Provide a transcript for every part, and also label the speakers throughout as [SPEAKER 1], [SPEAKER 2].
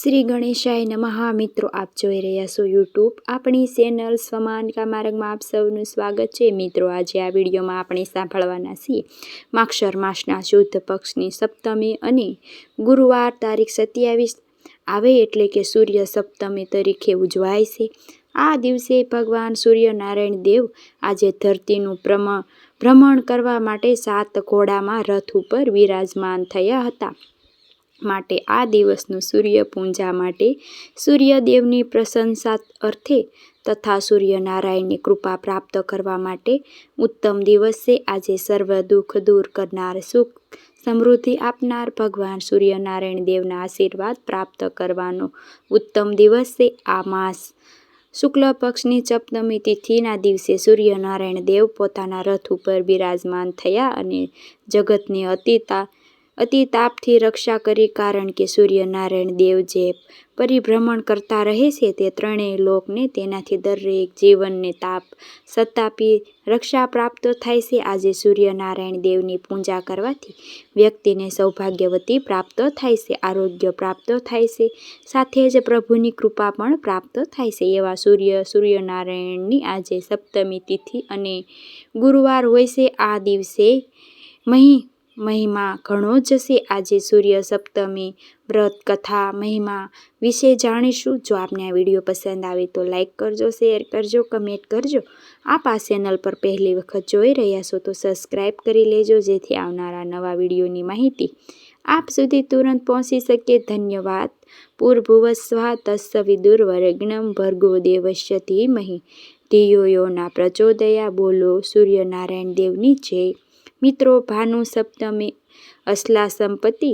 [SPEAKER 1] શ્રી ગણેશાય નમઃ. મિત્રો, આપ જોઈ રહ્યા છો યુટ્યુબ આપણી ચેનલ સ્વમાનકા માર્ગમાં આપ સૌનું સ્વાગત છે. મિત્રો, આજે આ વિડીયોમાં આપણે સાંભળવાના છીએ માક્ષર માસના શુદ્ધ પક્ષની સપ્તમી અને ગુરુવાર તારીખ સત્યાવીસ. આવે એટલે કે સૂર્ય સપ્તમી તરીકે ઉજવાય છે. આ દિવસે ભગવાન સૂર્યનારાયણ દેવ આજે ધરતીનું ભ્રમણ કરવા માટે સાત ઘોડામાં રથ ઉપર વિરાજમાન થયા હતા. માટે આ દિવસનું સૂર્ય પૂજા માટે સૂર્યદેવની પ્રશંસા અર્થે તથા સૂર્યનારાયણની કૃપા પ્રાપ્ત કરવા માટે ઉત્તમ દિવસે આજે સર્વ દુઃખ દૂર કરનાર, સુખ સમૃદ્ધિ આપનાર ભગવાન સૂર્યનારાયણ દેવના આશીર્વાદ પ્રાપ્ત કરવાનો ઉત્તમ દિવસ આ માસ. શુક્લ પક્ષની સપ્તમી તિથિના દિવસે સૂર્યનારાયણ દેવ પોતાના રથ ઉપર બિરાજમાન થયા અને જગતની અતિતા અતિતાપથી રક્ષા કરી કારણ કે સૂર્યનારાયણ દેવ જે પરિભ્રમણ કરતા રહે છે તે ત્રણેય લોકને તેનાથી દરેક જીવનને તાપ સતાપી રક્ષા પ્રાપ્ત થાય છે. આજે સૂર્યનારાયણ દેવની પૂજા કરવાથી વ્યક્તિને સૌભાગ્યવતી પ્રાપ્ત થાય છે, આરોગ્ય પ્રાપ્ત થાય છે, સાથે જ પ્રભુની કૃપા પણ પ્રાપ્ત થાય છે. એવા સૂર્ય, સૂર્યનારાયણની આજે સપ્તમી તિથિ અને ગુરુવાર હોય છે. આ દિવસે મહી મહિમા ઘણો જ છે આજે સૂર્ય સપ્તમી વ્રત કથા મહિમા વિશે જાણીશું. જો આપને આ વીડિયો પસંદ આવે તો લાઈક કરજો, શેર કરજો, કમેન્ટ કરજો. આપ આ ચેનલ પર પહેલી વખત જોઈ રહ્યા છો તો સબસ્ક્રાઈબ કરી લેજો, જેથી આવનારા નવા વિડીયોની માહિતી આપ સુધી તુરંત પહોંચી શકે. ધન્યવાદ. પૂર્ભુવસ્વા તસ્સ વિદુર વર્ગ્નમ ભર્ગો દેવશ્ય ધીમહી ધિયો યોના પ્રચોદયા બોલો. સૂર્યનારાયણ દેવની જય. મિત્રો, ભાનુ સપ્તમી અસલા સંપત્તિ,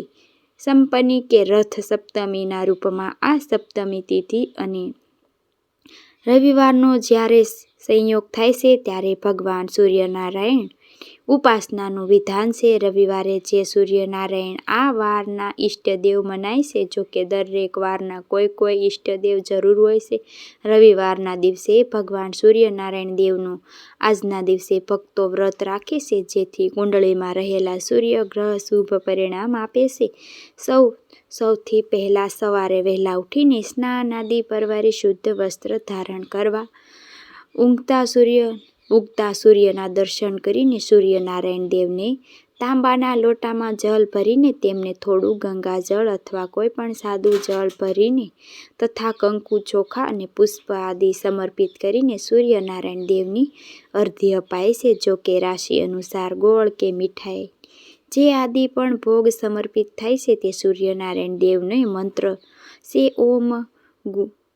[SPEAKER 1] સંપન્ની કે રથ સપ્તમીના રૂપમાં આ સપ્તમી તિથિ અને રવિવારનો જ્યારે સંયોગ થાય છે, ત્યારે ભગવાન સૂર્યનારાયણ ઉપાસનાનું વિધાન છે. રવિવારે જે સૂર્યનારાયણ આ વારના ઈષ્ટદેવ મનાય છે, જો કે દરેક વારના કોઈ કોઈ ઈષ્ટદેવ જરૂર હોય છે. રવિવારના દિવસે ભગવાન સૂર્યનારાયણ દેવનું આજના દિવસે ભક્તો વ્રત રાખે છે, જેથી કુંડળીમાં રહેલા સૂર્ય ગ્રહ શુભ પરિણામ આપે છે. સૌ, સૌથી પહેલાં સવારે વહેલા ઉઠીને સ્નાન આદિ પરવારી શુદ્ધ વસ્ત્ર ધારણ કરવા, ઊંઘતા સૂર્ય ઉગતા સૂર્યના દર્શન કરીને સૂર્યનારાયણ દેવને તાંબાના લોટામાં જળ ભરીને તેમને થોડું ગંગાજળ અથવા કોઈ પણ સાદું જળ ભરીને તથા કંકુ, ચોખા અને પુષ્પ આદિ સમર્પિત કરીને સૂર્યનારાયણ દેવની અર્ધી અપાય છે, જો કે રાશિ અનુસાર ગોળ કે મીઠાઈ. જે આદિ પણ ભોગ સમર્પિત થાય છે, તે સૂર્યનારાયણ દેવને મંત્ર સે ઓમ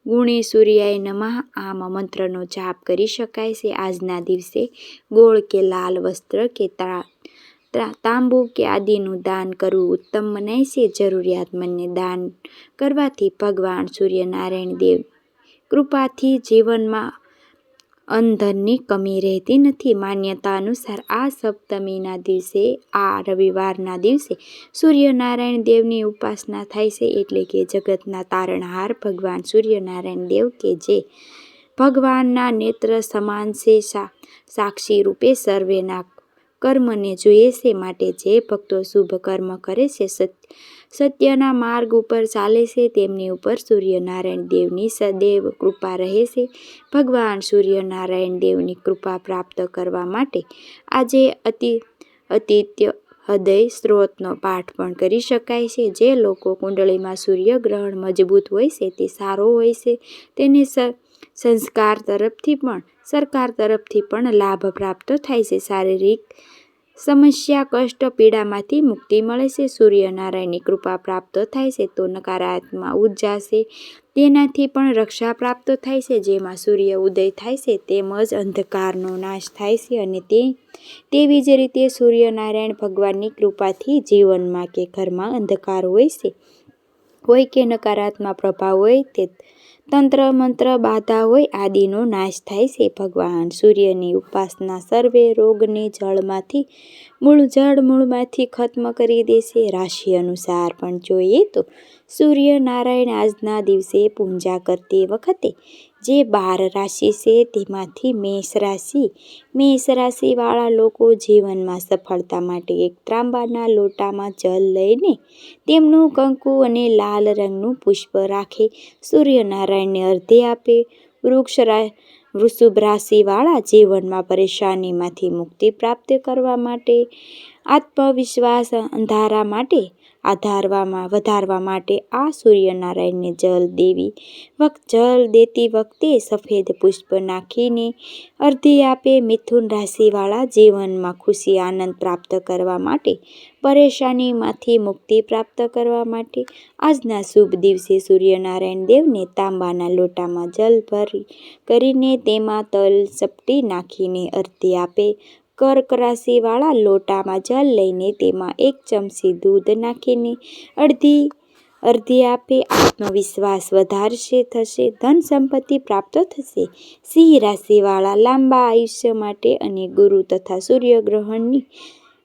[SPEAKER 1] ગુણી સૂર્યાય નમઃ. આમ મંત્રનો જાપ કરી શકાય છે. આજના દિવસે ગોળ કે લાલ વસ્ત્ર કે તાંબુ કે આદિનું દાન કરવું ઉત્તમ મનાય છે. જરૂરિયાતમંદને દાન કરવાથી ભગવાન સૂર્યનારાયણ દેવ કૃપાથી જીવનમાં અનધનની કમી રહેતી નથી. માન્યતા અનુસાર આ સપ્તમીના દિવસે, આ રવિવારના દિવસે સૂર્યનારાયણ દેવની ઉપાસના થાય છે એટલે કે જગતના તારણહાર ભગવાન સૂર્યનારાયણ દેવ કે જે ભગવાનના નેત્ર સમાન છે સાક્ષી રૂપે સર્વેના કર્મને જોઈએ છે માટે જે ભક્તો શુભ કર્મ કરે છે સત્યના માર્ગ ઉપર ચાલે છે, તેમની ઉપર સૂર્યનારાયણ દેવની સદૈવ કૃપા રહે છે. ભગવાન સૂર્યનારાયણ દેવની કૃપા પ્રાપ્ત કરવા માટે આજે અતિ અતિત્ય હૃદય સ્ત્રોતનો પાઠ પણ કરી શકાય છે. જે લોકો કુંડળીમાં સૂર્યગ્રહણ મજબૂત હોય છે, તે સારો હોય છે, તેને સંસ્કાર તરફથી પણ સરકાર તરફથી પણ લાભ પ્રાપ્ત થાય છે. શારીરિક સમસ્યા, કષ્ટ, પીડામાંથી મુક્તિ મળે છે. સૂર્યનારાયણની કૃપા પ્રાપ્ત થાય છે તો નકારાત્મક ઊર્જા છે. તેનાથી પણ રક્ષા પ્રાપ્ત થાય છે. જેમાં સૂર્ય ઉદય થાય છે તેમજ અંધકારનો નાશ થાય છે અને તે, તેવી જ રીતે સૂર્યનારાયણ ભગવાનની કૃપાથી જીવનમાં કે ઘરમાં અંધકાર હોય છે. હોય કે નકારાત્મક પ્રભાવ હોય તે તંત્ર, મંત્ર બાધા હોય આદિનો નાશ થાય છે. ભગવાન સૂર્યની ઉપાસના સર્વે રોગને જળમાંથી, મૂળ જળ મૂળમાંથી ખત્મ કરી દેશે રાશિ અનુસાર પણ જોઈએ તો સૂર્ય નારાયણ આજના દિવસે પૂજા કરતી વખતે જે બાર રાશિ છે તેમાંથી મેષ રાશિ. મેષ રાશિવાળા લોકો જીવનમાં સફળતા માટે એક ત્રાંબાના લોટામાં જલ લઈને તેમનું કંકુ અને લાલ રંગનું પુષ્પ રાખે, સૂર્યનારાયણને અર્ધે આપે. વૃક્ષ વૃષભ રાશિવાળા જીવનમાં પરેશાનીમાંથી મુક્તિ પ્રાપ્ત કરવા માટે આત્મવિશ્વાસ અંધારા માટે આધારવામાં, વધારવા માટે આ સૂર્યનારાયણને જલ દેવી વખત જલ દેતી વખતે સફેદ પુષ્પ નાખીને અર્ધી આપે મિથુન રાશિવાળા જીવનમાં ખુશી, આનંદ પ્રાપ્ત કરવા માટે, પરેશાનીમાંથી મુક્તિ પ્રાપ્ત કરવા માટે. આજના શુભ દિવસે સૂર્યનારાયણ દેવને તાંબાના લોટામાં જલ ભરી કરીને તેમાં તલ ચપટી નાખીને અર્ધી આપે કર્ક રાશિવાળા લોટામાં જલ લઈને તેમાં એક ચમચી દૂધ નાખીને અડધી અર્ધી આપે, આત્મવિશ્વાસ વધારશે, થશે, ધન સંપત્તિ પ્રાપ્ત થશે. સિંહ રાશિવાળા લાંબા આયુષ્ય માટે અને ગુરુ તથા સૂર્યગ્રહણની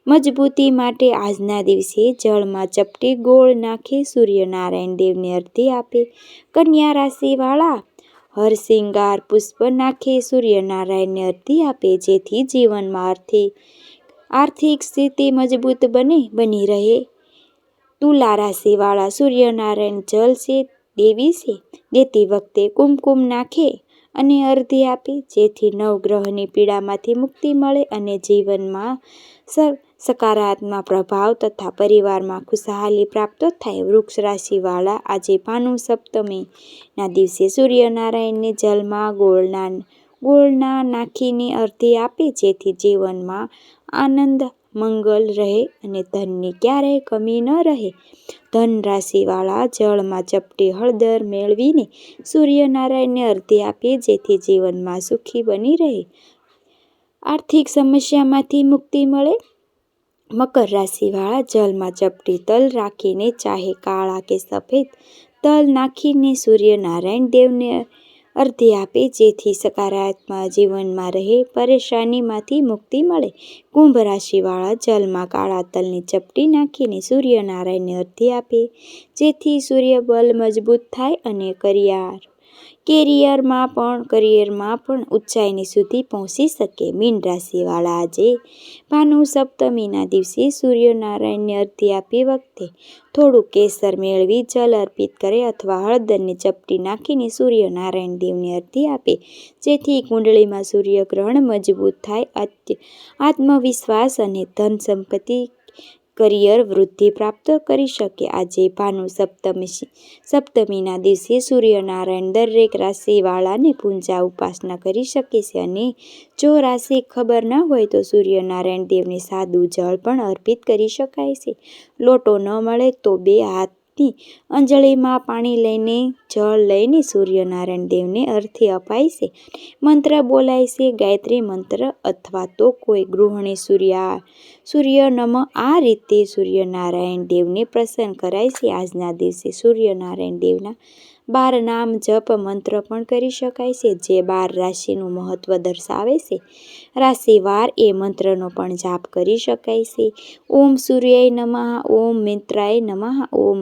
[SPEAKER 1] મજબૂતી માટે આજના દિવસે જળમાં ચપટી ગોળ નાખી, સૂર્યનારાયણ દેવને અર્ધી આપે. કન્યા રાશિવાળા હરસિંગાર પુષ્પ નાખી સૂર્યનારાયણને અર્ધી આપે, જેથી જીવનમાં આર્થિક આર્થિક સ્થિતિ મજબૂત બને, બની રહે. તુલા રાશિવાળા સૂર્યનારાયણ જલ છે, દેવી છે, દેતી વખતે કુમકુમ નાખે અને અર્ધી આપે, જેથી નવગ્રહની પીડામાંથી મુક્તિ મળે અને જીવનમાં સકારાત્મક પ્રભાવ તથા પરિવારમાં ખુશહાલી પ્રાપ્ત થાય. વૃક્ષ રાશિવાળા આજે ભાનુ સપ્તમીના દિવસે સૂર્યનારાયણને જલમાં ગોળના ગોળના નાખીને અર્ધી આપે, જેથી જીવનમાં આનંદ, મંગલ રહે અને ધનની ક્યારેય કમી ન રહે. ધન રાશિવાળા જળમાં ચપટી હળદર મેળવીને સૂર્યનારાયણને અર્ધી આપે, જેથી જીવનમાં સુખી બની રહે. આર્થિક સમસ્યામાંથી મુક્તિ મળે. મકર રાશિવાળા જલમાં ચપટી તલ રાખીને ચાહે કાળા કે સફેદ તલ નાખીને સૂર્યનારાયણ દેવને અર્ધે આપે, જેથી સકારાત્મક જીવનમાં રહે, પરેશાનીમાંથી મુક્તિ મળે. કુંભ રાશિવાળા જલમાં કાળા તલની ચપટી નાખીને સૂર્યનારાયણને અર્ધ્ય આપે, જેથી સૂર્યબલ મજબૂત થાય અને કરિયાર કેરિયરમાં પણ, કરિયરમાં પણ ઊંચાઈની સુધી પહોંચી શકે. મીન રાશિવાળા આજે ભાનુ સપ્તમીના દિવસે સૂર્યનારાયણને અર્ધી આપી વખતે થોડું કેસર મેળવી જલ અર્પિત કરે અથવા હળદરની ચપટી નાખીને સૂર્યનારાયણ દેવને અર્ધી આપે, જેથી કુંડળીમાં સૂર્યગ્રહણ મજબૂત થાય આત્મવિશ્વાસ અને ધન સંપત્તિ કરિયર વૃદ્ધિ પ્રાપ્ત કરી શકે. આજે ભાનુ સપ્તમી સપ્તમીના દિવસે સૂર્યનારાયણ દરેક રાશિવાળાને પૂજા ઉપાસના કરી શકે છે અને જો રાશિ ખબર ન હોય તો સૂર્યનારાયણ દેવને સાદું જળ પણ અર્પિત કરી શકાય છે. લોટો ન મળે તો બે હાથની અંજળીમાં પાણી લઈને જળ લઈને સૂર્યનારાયણ દેવને અર્થે અપાય છે. મંત્ર બોલાય છે, ગાયત્રી મંત્ર અથવા તો કોઈ ગૃહિણી સૂર્ય સૂર્ય નમ આ રીતે સૂર્યનારાયણ દેવને પ્રસન્ન કરાય છે. આજના દિવસે સૂર્યનારાયણ દેવના બાર નામ, જપ, મંત્ર પણ કરી શકાય છે. જે બાર રાશિનું મહત્વ દર્શાવે છે, રાશિવાર એ મંત્રનો પણ જાપ કરી શકાય છે. ઓમ સૂર્યાય નમઃ, ઓમ મિત્રાય નમઃ, ઓમ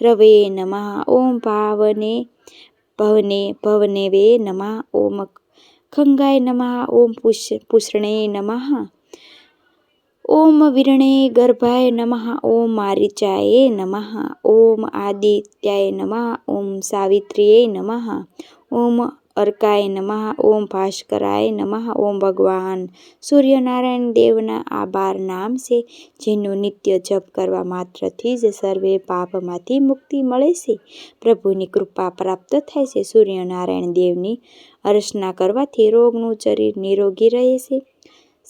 [SPEAKER 1] રવે નમઃ, ઓમ ભાવને, ભવને ભવને વે નમઃ, ઓમ ખંગાય નમઃ, ઓમ પુષ્ણે નમઃ ઓમ વિરણે ગર્ભાય નમઃ, ઓમ મારીચાય નમઃ, ઓમ આદિત્યાય નમઃ, ઓમ સાવિત્રીએ નમઃ, ઓમ અર્કાય નમઃ, ઓમ ભાસ્કરાય નમઃ, ઓમ ભગવાન સૂર્યનારાયણ દેવના આ બાર નામ છે, જેનો નિત્ય જપ કરવા માત્રથી જ સર્વે પાપમાંથી મુક્તિ મળે છે. પ્રભુની કૃપા પ્રાપ્ત થાય છે. સૂર્યનારાયણ દેવની અર્ચના કરવાથી રોગનું શરીર નિરોગી રહે છે.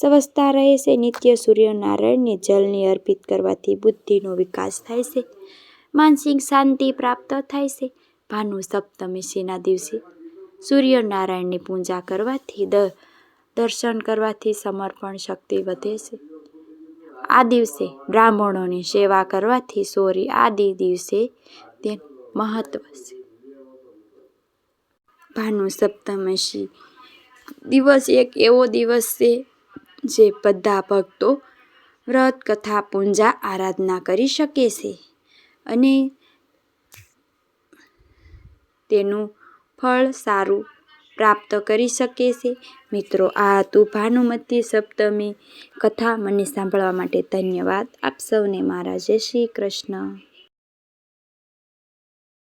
[SPEAKER 1] સ્વસ્થતા રહે છે. નિત્ય સૂર્યનારાયણને જલની અર્પિત કરવાથી બુદ્ધિનો વિકાસ થાય છે. માનસિક શાંતિ પ્રાપ્ત થાય છે. ભાનુ સપ્તમીશીના દિવસે સૂર્યનારાયણની પૂજા કરવાથી દ, દર્શન કરવાથી સમર્પણ શક્તિ વધે છે. આ દિવસે બ્રાહ્મણોની સેવા કરવાથી સોરી આદિ દિવસે તે મહત્વ છે. ભાનુ સપ્તમશી દિવસ એક એવો દિવસ છે જે બધા ભક્તો વ્રત કથા પૂજા, આરાધના કરી શકે છે અને તેનું ફળ સારું પ્રાપ્ત કરી શકે છે. મિત્રો, આ હતું ભાનુમતી સપ્તમી કથા. મને સાંભળવા માટે ધન્યવાદ. આપ સૌને મારા જય શ્રી કૃષ્ણ.